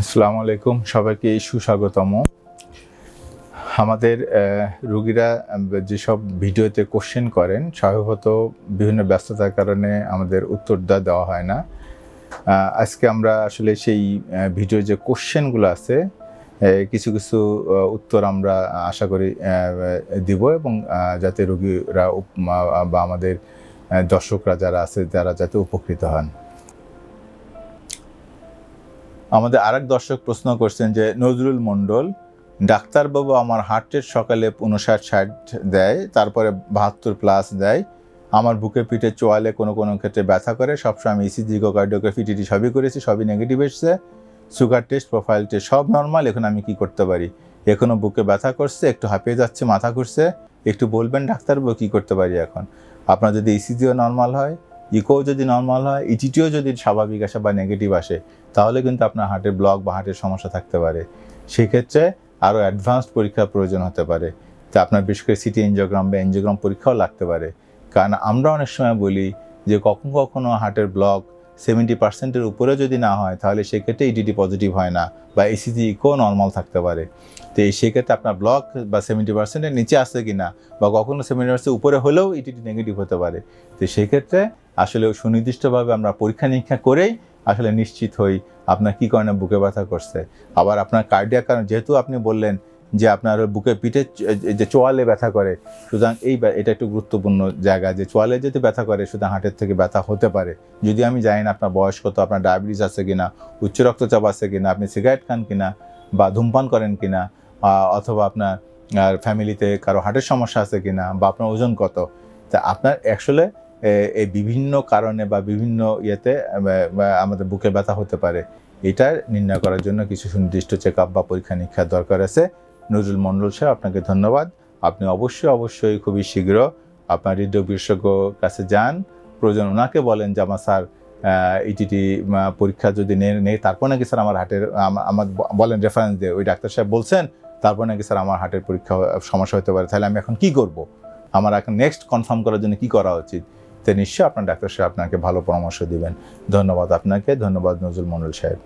আসসালামু আলাইকুম, সবাইকে সুস্বাগতম। আমাদের রুগীরা যেসব ভিডিওতে কোশ্চেন করেন, স্বভাবত বিভিন্ন ব্যস্ততার কারণে আমাদের উত্তরটা দেওয়া হয় না। আজকে আমরা আসলে সেই ভিডিও যে কোশ্চেনগুলো আছে কিছু কিছু উত্তর আমরা আশা করি দিব এবং যাতে রুগীরা বা আমাদের দর্শকরা যারা আছে, তারা যাতে উপকৃত হন। আমাদের আরেক দর্শক প্রশ্ন করছেন যে, নজরুল মণ্ডল, ডাক্তারবাবু আমার হার্টের সকালে উনষাট ষাট দেয়, তারপরে বাহাত্তর প্লাস দেয়। আমার বুকে পিঠে চোয়ালে কোনো কোনো ক্ষেত্রে ব্যথা করে, সবসময় আমি ইসিজি কার্ডিওগ্রাফি টিটি সবই করেছি, সবই নেগেটিভ এসছে। সুগার টেস্ট প্রোফাইল টেস্ট সব নর্মাল এখন আমি কি করতে পারি? এখনও বুকে ব্যথা করছে, একটু হাঁপিয়ে যাচ্ছে, মাথা ঘুরছে। একটু বলবেন ডাক্তারবাবু কী করতে পারি এখন? আপনার যদি ইসিজিও নর্মাল হয় ইকো যদি নর্মাল হয় ইটিটিও যদি স্বাভাবিক আসে বা নেগেটিভ আসে, তাহলে কিন্তু আপনার হার্টের ব্লক বা হার্টের সমস্যা থাকতে পারে। সেক্ষেত্রে আরও অ্যাডভান্সড পরীক্ষার প্রয়োজন হতে পারে। তা আপনার বিশেষ করে সিটি এনজিওগ্রাম বা এনজিওগ্রাম পরীক্ষাও লাগতে পারে। কারণ আমরা অনেক সময় বলি যে কখনো কখনো হার্টের ব্লক সেভেন্টি পার্সেন্টের উপরে যদি না হয়, তাহলে সেক্ষেত্রে ইডিটি পজিটিভ হয় না বা এসিজি ইকো নর্মাল থাকতে পারে। তো এই সেক্ষেত্রে আপনার ব্লক বা সেভেন্টি পার্সেন্টের নিচে আসছে কি না বা কখনো সেভেন্টি পার্সেন্ট উপরে হলেও ইডিটি নেগেটিভ হতে পারে। তো সেক্ষেত্রে আসলে সুনির্দিষ্টভাবে আমরা পরীক্ষা নিরীক্ষা করেই আসলে নিশ্চিত হই আপনার কী কারণে বুকে ব্যথা করছে। আবার আপনার কার্ডিয়া কারণ, যেহেতু আপনি বললেন যে আপনার বুকে পিঠে যে চোয়ালে ব্যথা করে, সুতরাং এই এটা একটু গুরুত্বপূর্ণ জায়গা যে চোয়ালে যদি ব্যথা করে, সুতরাং হার্টের থেকে ব্যথা হতে পারে। যদি আমি জানি না আপনার বয়স কত, আপনার ডায়াবেটিস আছে কিনা, উচ্চ রক্তচাপ আছে কিনা, আপনি সিগারেট খান কিনা, বা ধূমপান করেন কিনা অথবা আপনার, আর ফ্যামিলিতে কারও হার্টের সমস্যা আছে কিনা, বা আপনার ওজন কত, তা আপনার এ- এই বিভিন্ন কারণে বা বিভিন্ন ইয়েতে আমাদের বুকে ব্যথা হতে পারে। এটা নির্ণয় করার জন্য কিছু সুনির্দিষ্ট চেক আপ বা পরীক্ষা নিরীক্ষার দরকার আছে। নজরুল মণ্ডল সাহেব, আপনাকে ধন্যবাদ। আপনি অবশ্যই অবশ্যই খুবই শীঘ্র আপনার হৃদয় বিশেষজ্ঞ কাছে যান। প্রয়োজন ওনাকে বলেন যে, আমার স্যার ইটিটি পরীক্ষা যদি নেই, তারপর নাকি স্যার আমার হার্টের, আমা- আমার বলেন রেফারেন্স দিয়ে। ওই ডাক্তার সাহেব বলছেন, তারপর নাকি স্যার আমার হার্টের পরীক্ষা সমস্যা হতে পারে। তাহলে আমি এখন কি করব? আমার এখন নেক্সট কনফার্ম করার জন্য কি করা উচিত? তো নিশ্চয়ই আপনার ডাক্তার সাহেব আপনাকে ভালো পরামর্শ দিবেন। ধন্যবাদ আপনাকে, ধন্যবাদ নজরুল মণ্ডল সাহেব।